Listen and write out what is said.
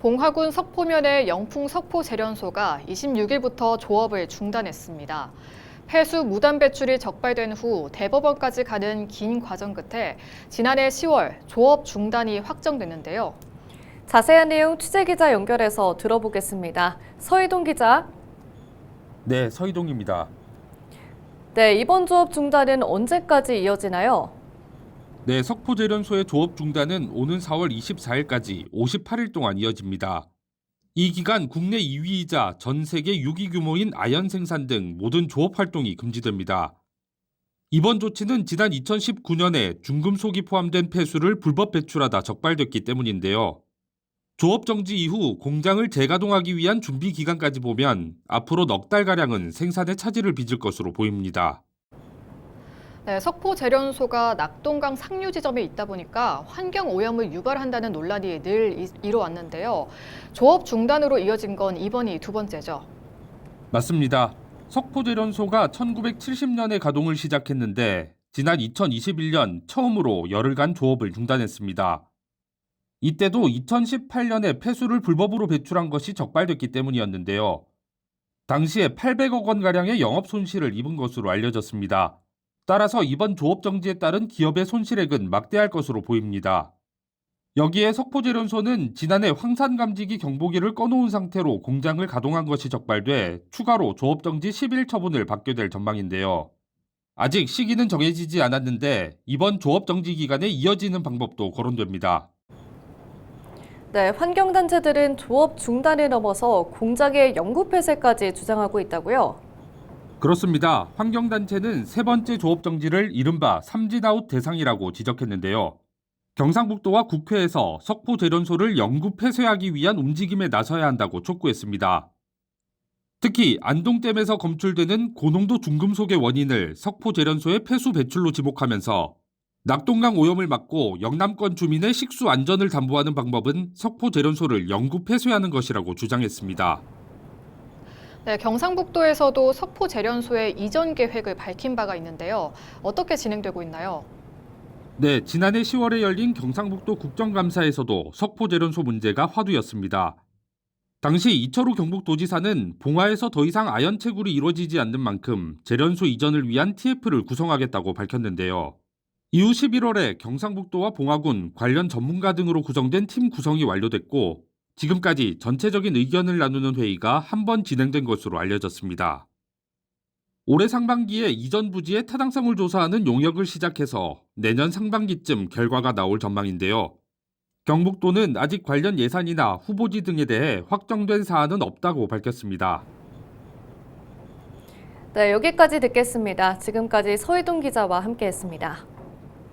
봉화군 석포면의 영풍 석포 재련소가 26일부터 조업을 중단했습니다. 폐수 무단 배출이 적발된 후 대법원까지 가는 긴 과정 끝에 지난해 10월 조업 중단이 확정됐는데요. 자세한 내용 취재 기자 연결해서 들어보겠습니다. 서희동 기자. 네, 서희동입니다. 네, 이번 조업 중단은 언제까지 이어지나요? 네, 석포재련소의 조업 중단은 오는 4월 24일까지 58일 동안 이어집니다. 이 기간 국내 2위이자 전 세계 6위 규모인 아연 생산 등 모든 조업 활동이 금지됩니다. 이번 조치는 지난 2019년에 중금속이 포함된 폐수를 불법 배출하다 적발됐기 때문인데요. 조업 정지 이후 공장을 재가동하기 위한 준비 기간까지 보면 앞으로 넉 달가량은 생산에 차질을 빚을 것으로 보입니다. 네, 석포 재련소가 낙동강 상류 지점에 있다 보니까 환경 오염을 유발한다는 논란이 늘 이- 이뤄왔는데요. 조업 중단으로 이어진 건 이번이 두 번째죠. 맞습니다. 석포 재련소가 1970년에 가동을 시작했는데 지난 2021년 처음으로 열흘간 조업을 중단했습니다. 이때도 2018년에 폐수를 불법으로 배출한 것이 적발됐기 때문이었는데요. 당시에 800억 원가량의 영업 손실을 입은 것으로 알려졌습니다. 따라서 이번 조업 정지에 따른 기업의 손실액은 막대할 것으로 보입니다. 여기에 석포재련소는 지난해 황산 감지기 경보기를 꺼놓은 상태로 공장을 가동한 것이 적발돼 추가로 조업 정지 10일 처분을 받게 될 전망인데요. 아직 시기는 정해지지 않았는데 이번 조업 정지 기간에 이어지는 방법도 거론됩니다. 네, 환경단체들은 조업 중단을 넘어서 공장의 영구 폐쇄까지 주장하고 있다고요? 그렇습니다. 환경단체는 세 번째 조업정지를 이른바 삼진아웃 대상이라고 지적했는데요. 경상북도와 국회에서 석포 재련소를 영구 폐쇄하기 위한 움직임에 나서야 한다고 촉구했습니다. 특히 안동댐에서 검출되는 고농도 중금속의 원인을 석포 재련소의 폐수 배출로 지목하면서 낙동강 오염을 막고 영남권 주민의 식수 안전을 담보하는 방법은 석포 재련소를 영구 폐쇄하는 것이라고 주장했습니다. 네, 경상북도에서도 석포 재련소의 이전 계획을 밝힌 바가 있는데요. 어떻게 진행되고 있나요? 네, 지난해 10월에 열린 경상북도 국정감사에서도 석포 재련소 문제가 화두였습니다. 당시 이철우 경북도지사는 봉화에서 더 이상 아연 채굴이 이루어지지 않는 만큼 재련소 이전을 위한 TF를 구성하겠다고 밝혔는데요. 이후 11월에 경상북도와 봉화군 관련 전문가 등으로 구성된 팀 구성이 완료됐고 지금까지 전체적인 의견을 나누는 회의가 한 번 진행된 것으로 알려졌습니다. 올해 상반기에 이전 부지의 타당성을 조사하는 용역을 시작해서 내년 상반기쯤 결과가 나올 전망인데요. 경북도는 아직 관련 예산이나 후보지 등에 대해 확정된 사안은 없다고 밝혔습니다. 네, 여기까지 듣겠습니다. 지금까지 서희동 기자와 함께했습니다.